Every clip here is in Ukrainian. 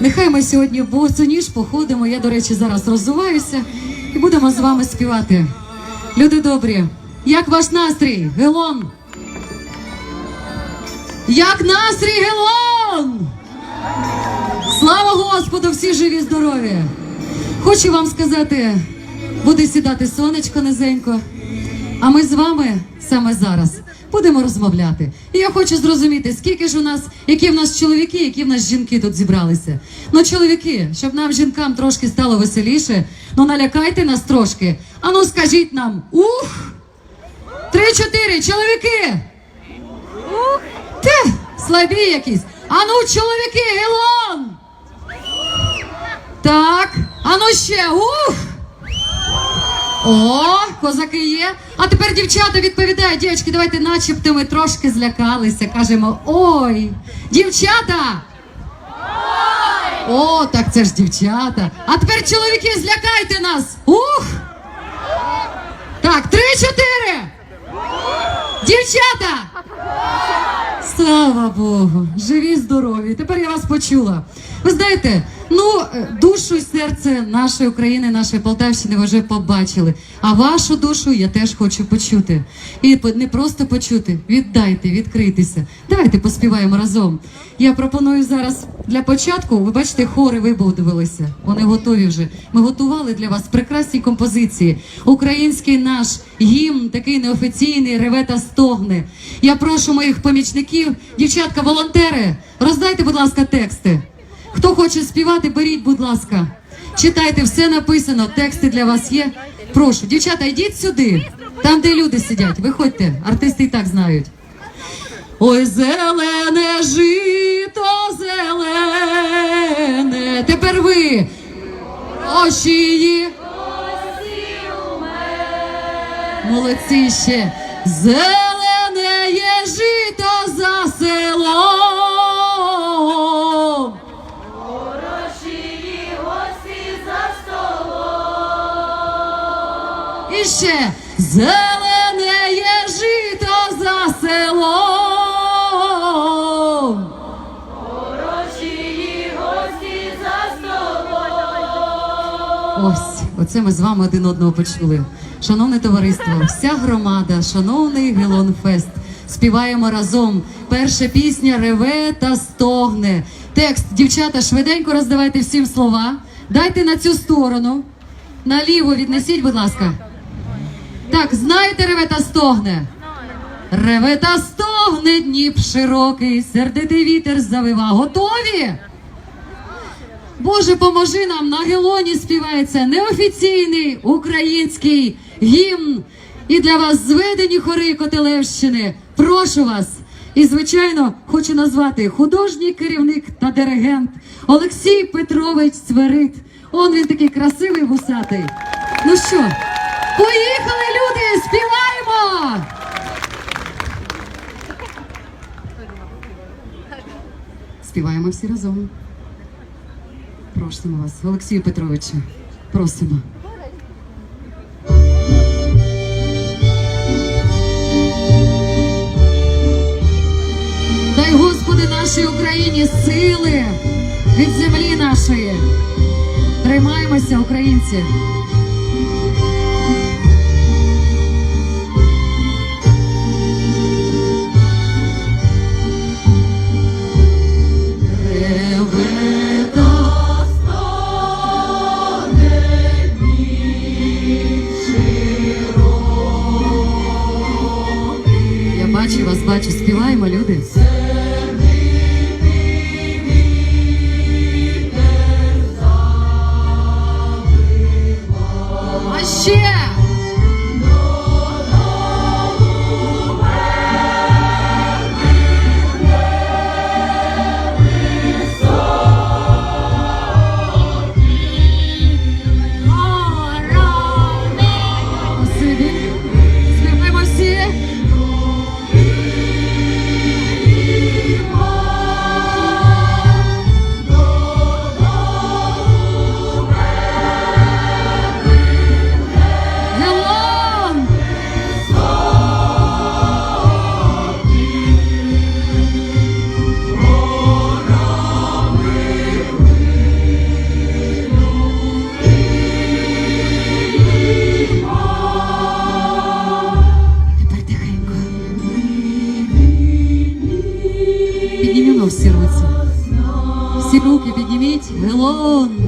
Нехай ми сьогодні босоніж походимо. Я, до речі, зараз розвиваюся і будемо з вами співати. Люди добрі, як ваш настрій? Гелон? Як настрій, Гелон? Слава Господу, всі живі, здорові! Хочу вам сказати, буде сідати сонечко низенько, а ми з вами саме зараз будемо розмовляти. І я хочу зрозуміти, скільки ж у нас, які в нас чоловіки, які в нас жінки тут зібралися. Ну, чоловіки, щоб нам жінкам трошки стало веселіше, ну налякайте нас трошки. А ну скажіть нам ух! Три-чотири, чоловіки! Ух! Те, слабі якісь. А ну, чоловіки, гелон! Так, а ну ще ух! О, козаки є. А тепер дівчата відповідають, дівчатки, давайте начебто ми трошки злякалися. Кажемо ой, дівчата! О, так це ж дівчата. А тепер чоловіки, злякайте нас! Ух! Так, три-чотири! Дівчата! Слава Богу, живі, здорові. Тепер я вас почула. Ви знаєте, ну е, душу і серце нашої України, нашої Полтавщини ви вже побачили. А вашу душу я теж хочу почути. І не просто почути, віддайте, відкритися. Давайте поспіваємо разом. Я пропоную зараз для початку. Ви бачите, хори вибудувалися. Вони готові вже. Ми готували для вас прекрасні композиції. Український наш гімн, такий неофіційний, реве та стогне. Я прошу моїх помічників, дівчатка, волонтери, роздайте, будь ласка, тексти. Хто хоче співати, беріть, будь ласка. Читайте, все написано, тексти для вас є. Прошу, дівчата, йдіть сюди. Там, де люди сидять. Виходьте, артисти і так знають. Ой, зелене жито, зелене. Тепер ви. Ощії. Молодці ще. Зелене є жито ще зелене є жито за селом. Хороші гості за столом. Ось, оце ми з вами один одного почули. Шановне товариство, вся громада, шановний Гелонфест. Співаємо разом. Перша пісня реве та стогне. Текст, дівчата, швиденько роздавайте всім слова. Дайте на цю сторону. Наліво віднесіть, будь ласка. Так, знаєте, реве та стогне? Реве та стогне Дніп широкий, сердитий вітер завива. Готові? Боже, поможи нам на Гелоні співається неофіційний український гімн. І для вас зведені хори Котелевщини. Прошу вас. І, звичайно, хочу назвати художній керівник та диригент Олексій Петрович Цверит. Он він такий красивий вусатий. Ну що, поїхали, люди, співаємо! Співаємо всі разом. Просимо вас, Олексію Петровичу. Просимо. Дай Господи нашій Україні сили від землі нашої. Тримаємося, українці. Вас, бачу, співаємо, люди. А ще! Tuhan.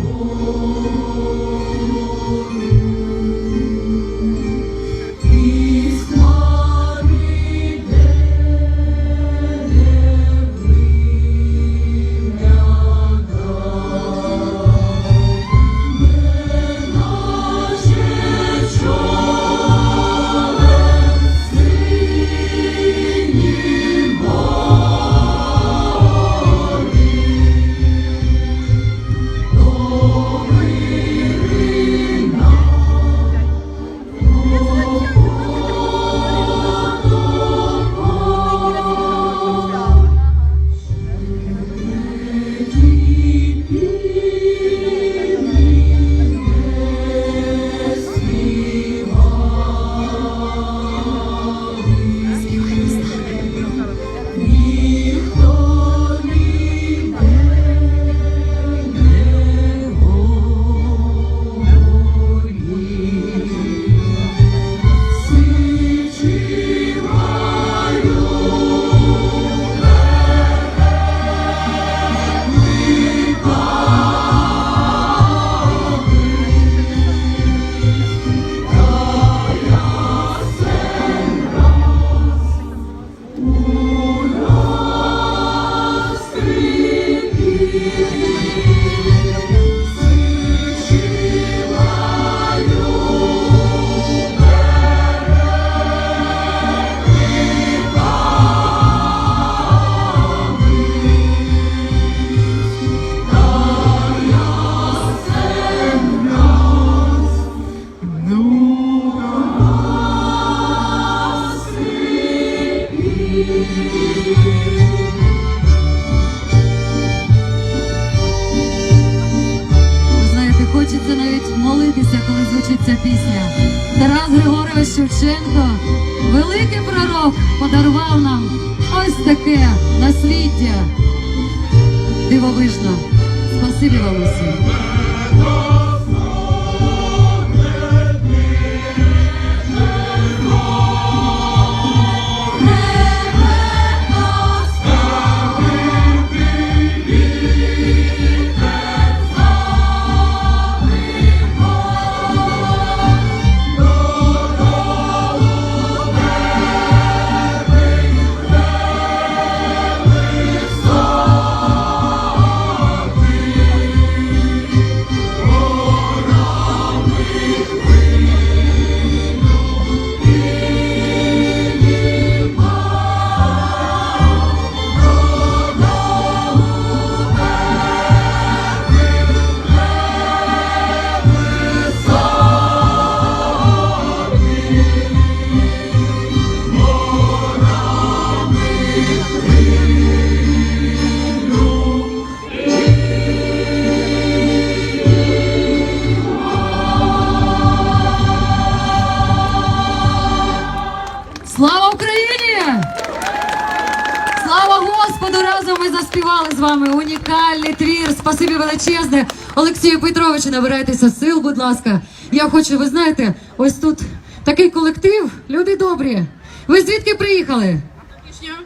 Вами унікальний твір. Спасибі величезне. Олексію Петровичу, набирайтеся сил, будь ласка. Я хочу, ви знаєте, ось тут такий колектив, люди добрі. Ви звідки приїхали?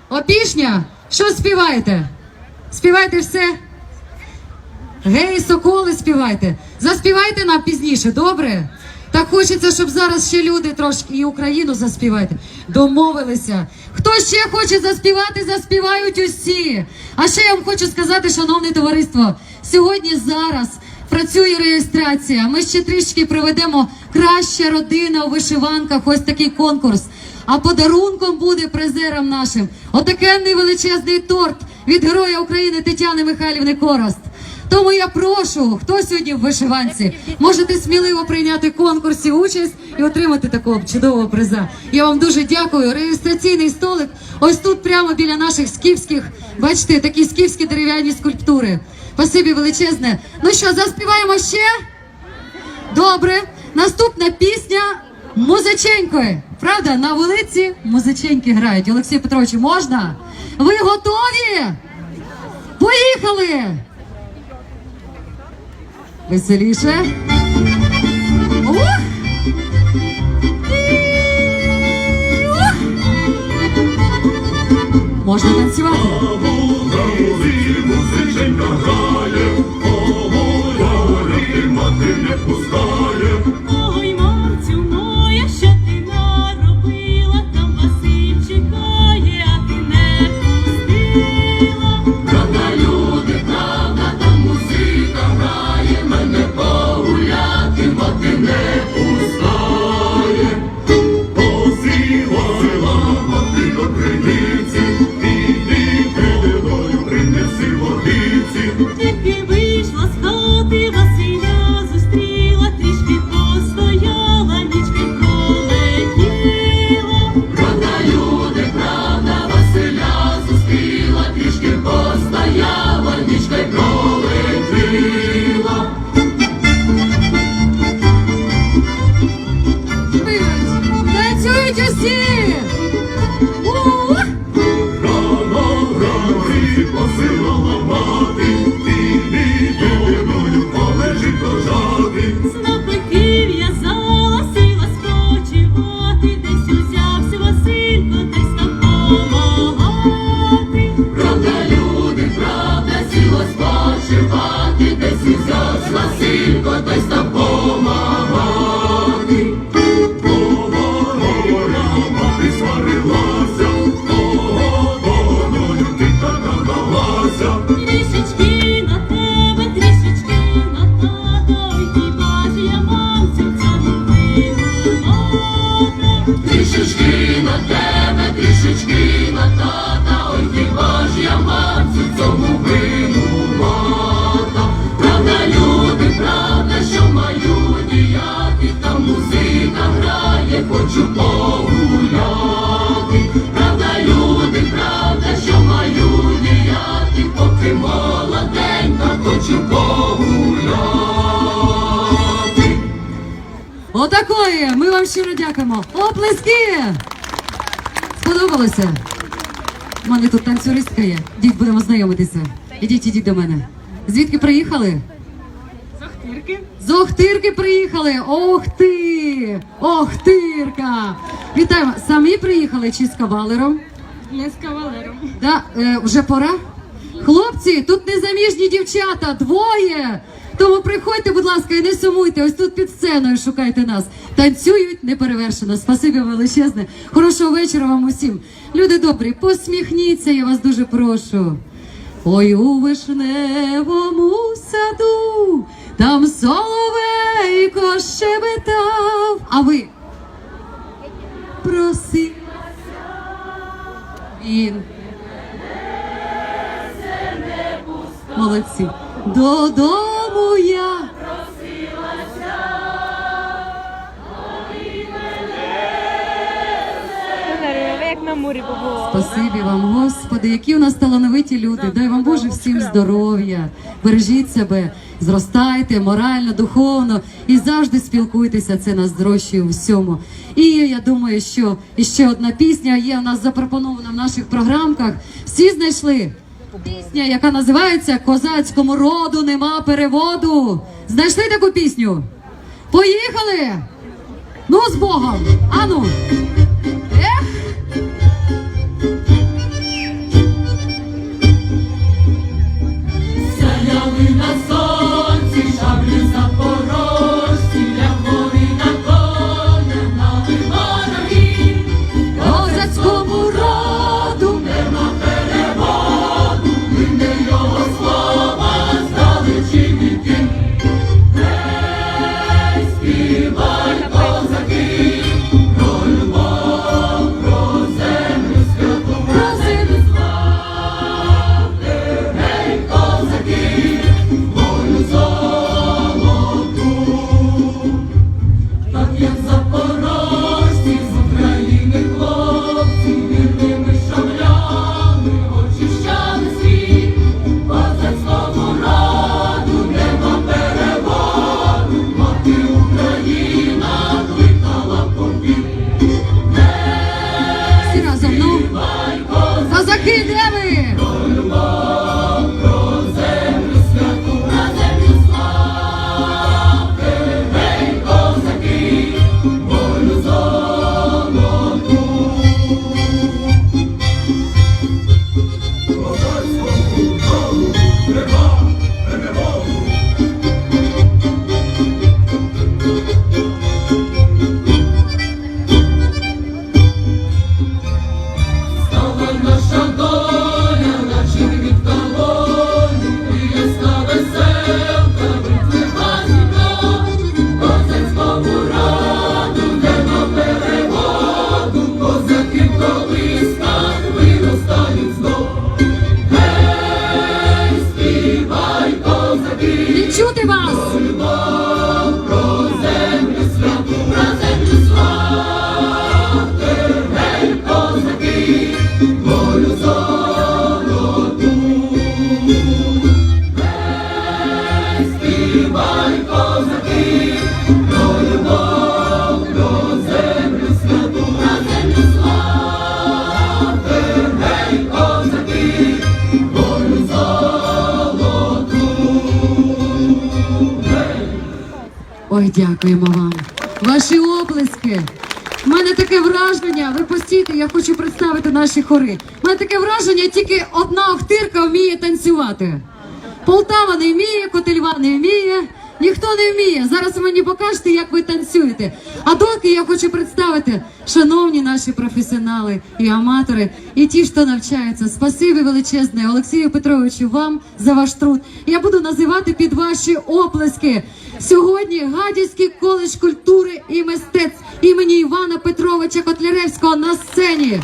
Опішня. Що співаєте? Співаєте все? Гей, соколи, співайте. Заспівайте нам пізніше, добре? Так хочеться, щоб зараз ще люди трошки і Україну заспівайте. Домовилися. Хто ще хоче заспівати, заспівають усі. А ще я вам хочу сказати, шановне товариство, сьогодні зараз працює реєстрація. Ми ще трішки проведемо краща родина у вишиванках. Ось такий конкурс. А подарунком буде призером нашим отакенний величезний торт від Героя України Тетяни Михайлівни Корост. Тому я прошу, хто сьогодні в вишиванці, можете сміливо прийняти в конкурсі участь і отримати такого чудового приза. Я вам дуже дякую. Реєстраційний столик ось тут, прямо біля наших скіфських, бачите, такі скіфські дерев'яні скульптури. Спасибі величезне. Ну що, заспіваємо ще? Добре. Наступна пісня музиченької. Правда, на вулиці музиченьки грають. Олексій Петрович, можна? Ви готові? Поїхали! Веселіше. Ух! Можна танцювати. Музиченька грає, О, мати не пускає. Отакої! Ми вам щиро дякуємо. Оплески! Сподобалося? У мене тут танцюристка є. Діть, будемо знайомитися. Ідіть, ідіть до мене. Звідки приїхали? З Охтирки приїхали! Ох ти! Охтирка! Вітаємо! Самі приїхали чи з кавалером? Не з кавалером. Да, е, вже пора? Хлопці, тут незаміжні дівчата, двоє. Тому приходьте, будь ласка, і не сумуйте. Ось тут під сценою шукайте нас. Танцюють неперевершено. Спасибі величезне. Хорошого вечора вам усім. Люди добрі, посміхніться, я вас дуже прошу. Ой, у вишневому саду, там соловейко щебетав. А ви просив він. Молодці. Додому я. Ви як на морі побували. Спасибі вам, Господи, які у нас талановиті люди. Дай вам Боже всім здоров'я. Бережіть себе, зростайте морально, духовно і завжди спілкуйтеся. Це нас зрощує у всьому. І я думаю, що іще одна пісня є у нас запропонована в наших програмках. Всі знайшли пісня, яка називається Козацькому роду нема переводу. Знайшли таку пісню? Поїхали! Ну, з Богом! Ану! Таке враження, ви постійте, я хочу представити наші хори. У мене таке враження, тільки одна охтирка вміє танцювати. Полтава не вміє, Котельва не вміє, ніхто не вміє. Зараз ви мені покажете, як ви танцюєте. А доки я хочу представити, шановні наші професіонали і аматори, і ті, хто навчаються. Спасибі величезне Олексію Петровичу вам за ваш труд. Я буду називати під ваші оплески. Сьогодні Гадяцький коледж культури і мистецтв імені Івана Петровича Котляревського на сцені.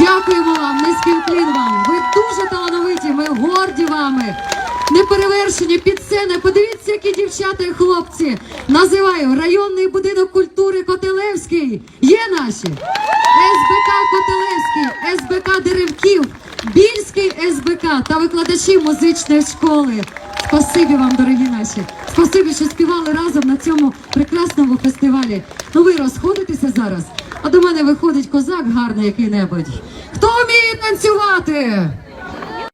Дякуємо вам, низький уклін вам. Ви дуже талановиті, ми горді вами. Неперевершені під сценою. Подивіться, які дівчата і хлопці. Називаю районний будинок культури Котелевський. Є наші СБК Котелевський, СБК Деревків, Більський СБК та викладачі музичної школи. Спасибі вам, дорогі наші. Спасибі, що співали разом на цьому прекрасному фестивалі. Ну ви розходитеся зараз, а до мене виходить козак гарний який-небудь. Хто вміє танцювати?